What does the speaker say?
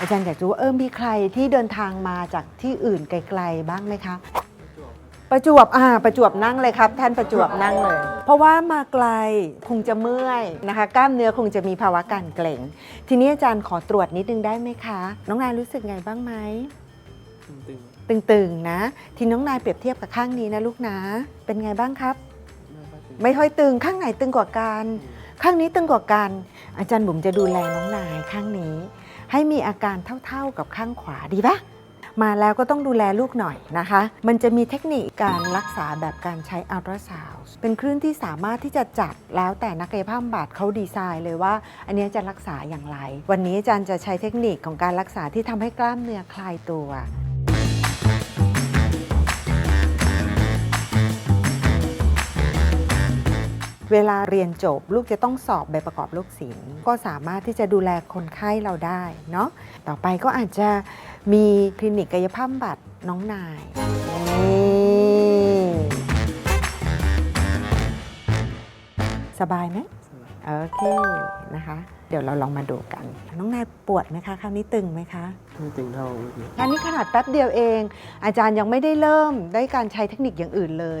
อาจารย์อยากรู้ว่าเออมีใครที่เดินทางมาจากที่อื่นไกลๆบ้างไหมคะ ประจวบอ่าประจวบนั่งเลยครับ ท่านประจวบนั่งเลย เพราะว่ามาไกลคงจะเมื่อยนะคะ กล้ามเนื้อคงจะมีภาวะการเกร็ง ทีนี้อาจารย์ขอตรวจนิดนึงได้ไหมคะ น้องนายรู้สึกไงบ้างไหมตึงตึงๆนะ ทีน้องนายเปรียบเทียบกับข้างนี้นะลูกนะ เป็นไงบ้างครับ ๆไม่ค่อยตึงไม่ค่อยตึงข้างไหนตึงกว่ากัน ข้างนี้ตึงกว่ากัน อาจารย์บุ๋มจะดูแลน้องนายข้างนี้ ให้มีอาการเท่าๆกับข้างขวาดีปะมาแล้วก็ต้องดูแลลูกหน่อยนะคะ มันจะมีเทคนิคการรักษาแบบการใช้อัลตราซาวด์เป็นคลื่นที่สามารถที่จะจัดแล้วแต่นักกายภาพบำบัดเขาดีไซน์เลยว่า อันนี้จะรักษาอย่างไร วันนี้อาจารย์จะใช้เทคนิคของการรักษาที่ทำให้กล้ามเนื้อคลายตัว เวลาเรียนจบลูกจะต้องสอบใบประกอบโรคศิลป์ก็สามารถที่จะดูแลคนไข้เราได้เนาะต่อไปก็อาจจะมีคลินิกกายภาพบำบัดน้องนายนี่สบายไหมโอเคนะคะ เดี๋ยวเราลองมาดูกัน น้องนายปวดไหมคะครั้งนี้ตึงไหมคะไม่ตึงเท่าเมื่อกี้อันนี้ขนาดแป๊บเดียวเอง อาจารย์ยังไม่ได้เริ่มได้การใช้เทคนิคอย่างอื่นเลย